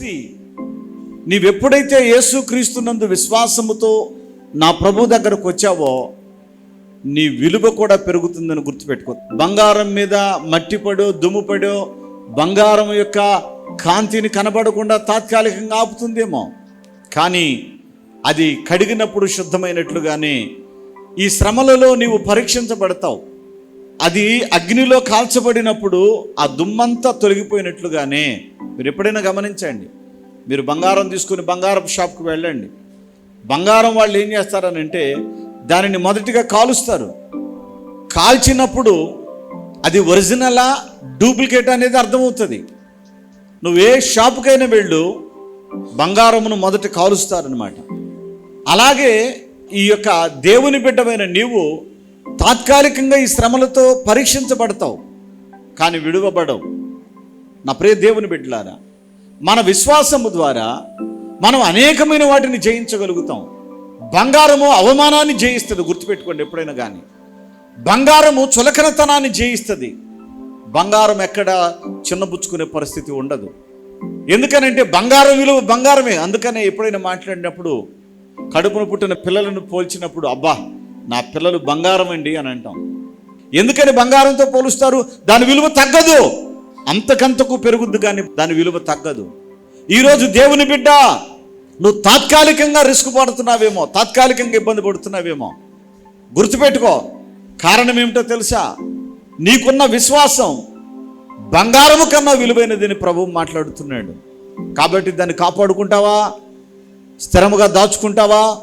చూసి నీవెప్పుడైతే యేసుక్రీస్తునందు విశ్వాసముతో నా ప్రభు దగ్గరకు వచ్చావో నీ విలువ కూడా పెరుగుతుందని గుర్తుపెట్టుకో. బంగారం మీద మట్టి పడో దుమ్ము పడో బంగారం యొక్క కాంతిని కనబడకుండా తాత్కాలికంగా ఆపుతుందేమో. కానీ అది కడిగినప్పుడు శుద్ధమైనట్లుగానే ఈ శ్రమలలో నీవు పరీక్షించబడతావు. అది అగ్నిలో కాల్చబడినప్పుడు ఆ దుమ్మంతా తొలగిపోయినట్లుగానే మీరు ఎప్పుడైనా గమనించండి. మీరు బంగారం తీసుకుని బంగారపు షాప్కి వెళ్ళండి. బంగారం వాళ్ళు ఏం చేస్తారనంటే దానిని మొదటిగా కాలుస్తారు. కాల్చినప్పుడు అది ఒరిజినలా డూప్లికేట్ అనేది అర్థమవుతుంది. నువ్వు ఏ షాపుకైనా వెళ్ళు బంగారమును మొదట కాలుస్తారనమాట అలాగే ఈ యొక్క దేవుని బిడ్డమైన నీవు తాత్కాలికంగా ఈ శ్రమలతో పరీక్షించబడతావు. కానీ విడువబడవు. నా ప్రియ దేవుని బిడ్డలారా మన విశ్వాసము ద్వారా మనం అనేకమైన వాటిని జయించగలుగుతాం. బంగారము అవమానాన్ని జయిస్తుంది గుర్తుపెట్టుకోండి ఎప్పుడైనా కానీ బంగారము చులకనతనాన్ని జయిస్తుంది. బంగారం ఎక్కడ చిన్నబుచ్చుకునే పరిస్థితి ఉండదు. ఎందుకనంటే బంగారం విలువ బంగారమే. అందుకనే ఎప్పుడైనా మాట్లాడినప్పుడు కడుపును పుట్టిన పిల్లలను పోల్చినప్పుడు అబ్బా నా పిల్లలు బంగారం అండి అని అంటాం. ఎందుకని బంగారంతో పోలుస్తారు? దాని విలువ తగ్గదు. అంతకంతకు పెరుగుద్ది కానీ దాని విలువ తగ్గదు. ఈరోజు దేవుని బిడ్డ నువ్వు తాత్కాలికంగా రిస్క్ పడుతున్నావేమో తాత్కాలికంగా ఇబ్బంది పడుతున్నావేమో. గుర్తుపెట్టుకో కారణం ఏమిటో తెలుసా? నీకున్న విశ్వాసం బంగారము కన్నా విలువైనదని ప్రభువు మాట్లాడుతున్నాడు. కాబట్టి దాన్ని కాపాడుకుంటావా? స్థిరముగా దాచుకుంటావా?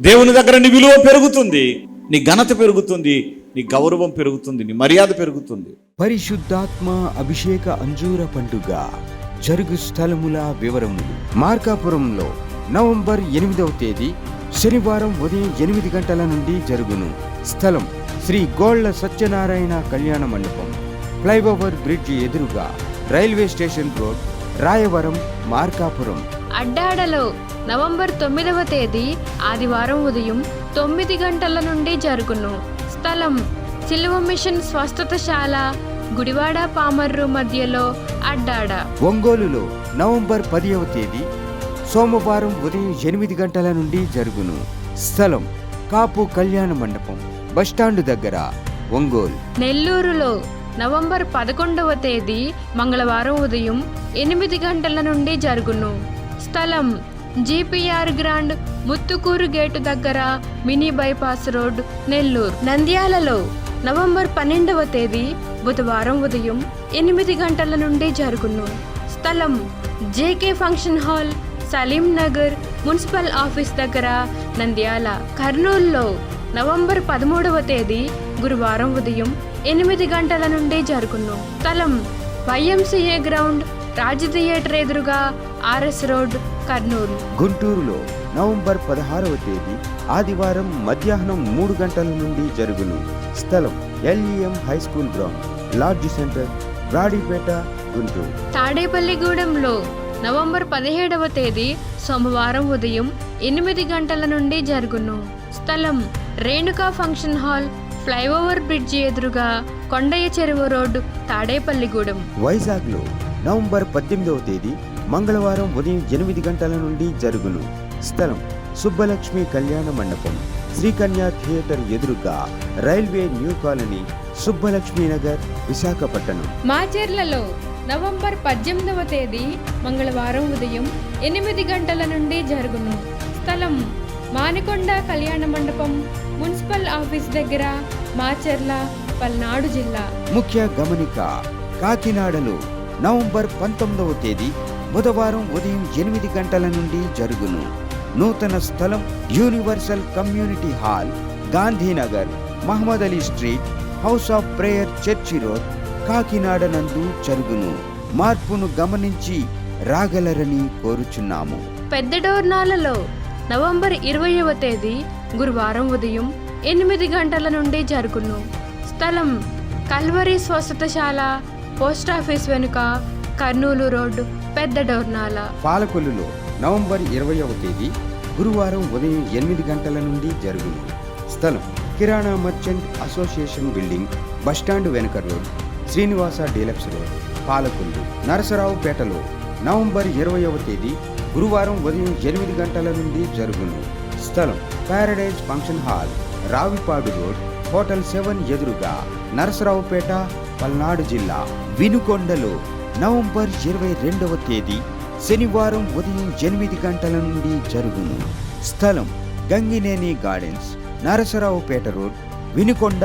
దేవుని దగ్గర నీ విలువ పెరుగుతుంది నీ ఘనత పెరుగుతుంది నీ గౌరవం పెరుగుతుంది నీ మర్యాద పెరుగుతుంది. పరిశుద్ధాత్మ అభిషేక అంజూర పండుగ జరుగు స్థలముల వివరములు మార్కాపురంలో నవంబర్ ఎనిమిదవ తేదీ శనివారం ఉదయం ఎనిమిది గంటల నుండి జరుగును. స్థలం శ్రీ గోళ్ళ సత్యనారాయణ కళ్యాణ మండపం. ఫ్లైఓవర్ బ్రిడ్జ్ ఎదురుగా railway station road Rayavaram Markapuram. అడ్డాడలో November తొమ్మిదవ తేదీ ఆదివారం ఉదయం తొమ్మిది గంటల నుండి జరుగును. స్థలం సిలువ మిషన్ స్వస్థతశాల గుడివాడ పామర్రు మధ్యలో అడ్డాడ. ఒంగోలులో నవంబర్ పదివ తేదీ సోమవారం ఉదయం ఎనిమిది గంటల నుండి జరుగును. స్థలం కాపు కళ్యాణ మండపం బస్టాండు దగ్గర ఒంగోలు. నెల్లూరులో నవంబర్ పదకొండవ తేదీ మంగళవారం ఉదయం ఎనిమిది గంటల నుండి జరుగును. స్థలం జీపీఆర్ గ్రాండ్ ముత్తుకూరు గేటు దగ్గర మినీ బైపాస్ రోడ్ నెల్లూరు. నంద్యాలలో నవంబర్ పన్నెండవ తేదీ బుధవారం ఉదయం ఎనిమిది గంటల నుండి జరుగును. స్థలం JK function hall Saleem Nagar municipal office దగ్గర నంద్యాల. కర్నూలులో నవంబర్ పదమూడవ తేదీ గురువారం ఉదయం ఎనిమిది గంటల నుండి జరుగును. స్థలం వైఎంసీఏ గ్రౌండ్ రాజ్ థియేటర్ ఎదురుగా ఆర్ఎస్ రోడ్ కర్నూలు. గుంటూరులో నవంబర్ పదహారవ తేదీ ఆదివారం మధ్యాహ్నం మూడు గంటల నుండి జరుగును. స్థలం LEM high school ground lodge centre Brodipet Guntur. తాడేపల్లిగూడెంలో November పదిహేడవ తేదీ సోమవారం ఉదయం ఎనిమిది గంటల నుండి జరుగును. స్థలం Renuka function hall flyover bridge ఎదురుగా కొండయ్య చెరువు రోడ్డు తాడేపల్లిగూడెం వైజాగ్లో నవంబర్ పద్దెనిమిదవ తేదీ మంగళవారం ఉదయం ఎనిమిది గంటల నుండి జరుగును. స్థలం సుబ్బలక్ష్మి కళ్యాణ మండపం. శ్రీకన్య థియేటర్ ఎదురుగా railway new colony Subbalakshmi Nagar Visakhapatnam. మాచెర్లలో November పద్దెనిమిదవ తేదీ మంగళవారం ఉదయం ఎనిమిది గంటల నుండి జరుగును. స్థలం మానికొండ కళ్యాణ మండపం మున్సిపల్ ఆఫీస్ దగ్గర మాచెర్ల పల్నాడు జిల్లా. ముఖ్య గమనిక కాకినాడలో నవంబర్ పంతొమ్మిదవ తేదీ బుధవారం ఉదయం ఎనిమిది గంటల నుండి జరుగును. నూతన స్థలం universal community hall Gandhinagar Mohammed Ali street house of prayer church road Kakinada నందు జరుగును. మార్పును గమనించి రాగలరని కోరుచున్నాము. పెద్ద డోర్నాలలో నవంబర్ ఇరవైవ తేదీ గురువారం ఉదయం ఎనిమిది గంటల నుండి జరుగును. స్థలం కల్వరి స్వస్థతశాల పోస్ట్ ఆఫీస్ వెనుక కర్నూలు రోడ్డు పెద్ద డోర్నాల. పాలకొల్లులో నవంబర్ ఇరవైవ తేదీ గురువారం ఉదయం ఎనిమిది గంటల నుండి జరుగును. స్థలం kirana merchant association building bus stand వెనుక road Srinivasa deluxe road Palakollu నరసరావుపేటలో November ఇరవయవ తేదీ గురువారం ఉదయం ఎనిమిది గంటల నుండి జరుగును. స్థలం paradise function hall Ravipadu road hotel seven ఎదురుగా నరసరావుపేట పల్నాడు జిల్లా వినుకొండలో నవంబర్ ఇరవై రెండవ తేదీ శనివారం ఉదయం ఎనిమిది గంటల నుండి జరుగును. స్థలం గంగినేని గార్డెన్స్ నరసరావుపేట రోడ్ వినుకొండ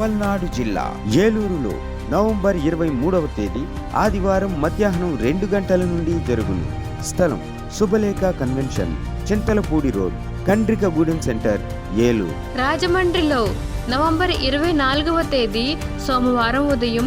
పల్నాడు జిల్లా. ఏలూరులో నవంబర్ ఇరవై మూడవ తేదీ ఆదివారం మధ్యాహ్నం రెండు గంటల నుండి జరుగును. స్థలం Subhalekha convention Chintalapudi road Kandrikagudem centre Eluru. రాజమండ్రిలో నవంబర్ ఇరవై నాలుగవ తేదీ సోమవారం ఉదయం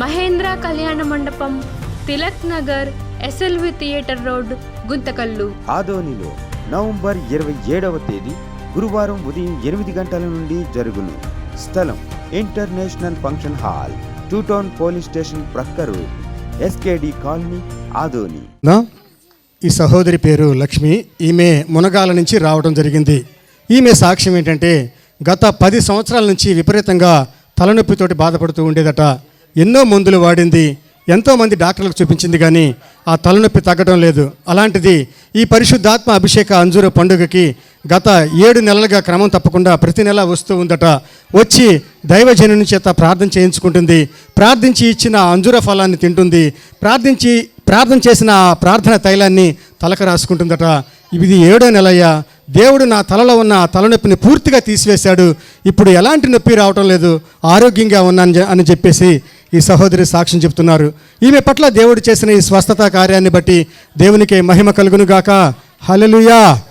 Mahendra Kalyana Mandapam Tilak Nagar SLV theatre road Guntakal. ఆదోనిలో నవంబర్ ఇరవై ఏడవ తేదీ గురువారం ఉదయం ఎనిమిది గంటల నుండి జరుగును. స్థలం international function hall two town police station ప్రక్కరు SKD colony Adoni. నా ఈ సహోదరి పేరు లక్ష్మి. ఈమె మునగాల నుంచి రావడం జరిగింది. ఈమె సాక్ష్యం ఏంటంటే గత పది సంవత్సరాల నుంచి విపరీతంగా తలనొప్పితోటి బాధపడుతూ ఉండేదట. ఎన్నో మందులు వాడింది ఎంతోమంది డాక్టర్లకు చూపించింది కానీ ఆ తలనొప్పి తగ్గడం లేదు. అలాంటిది ఈ పరిశుద్ధాత్మ అభిషేక అంజూర పండుగకి గత ఏడు నెలలుగా క్రమం తప్పకుండా ప్రతి నెల వస్తూ ఉందట. వచ్చి దైవజనుని చేత ప్రార్థన చేయించుకుంటుంది. ప్రార్థించి ఇచ్చిన అంజూర ఫలాన్ని తింటుంది. ప్రార్థించి ప్రార్థన చేసిన ఆ ప్రార్థన తైలాన్ని తలకు రాసుకుంటుందట. ఇది ఏడో నెలయ్యా. దేవుడు నా తలలో ఉన్న ఆ తలనొప్పిని పూర్తిగా తీసివేశాడు. ఇప్పుడు ఎలాంటి నొప్పి రావటం లేదు. ఆరోగ్యంగా ఉన్నాను అని చెప్పేసి ఈ సహోదరి సాక్ష్యం చెప్తున్నారు. ఈమె పట్ల దేవుడు చేసిన ఈ స్వస్థత కార్యాన్ని బట్టి దేవునికి మహిమ కలుగునుగాక. హలలుయా